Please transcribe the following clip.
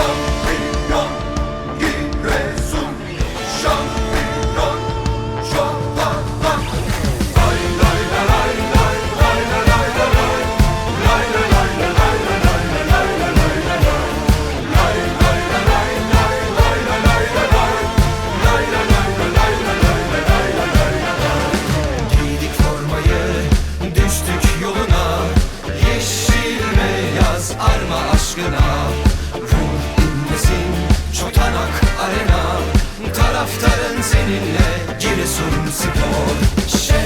Şampiyon Giresun düştük yoluna Yeşil beyaz arma aşkına seninle. Giresun spor. Şereftir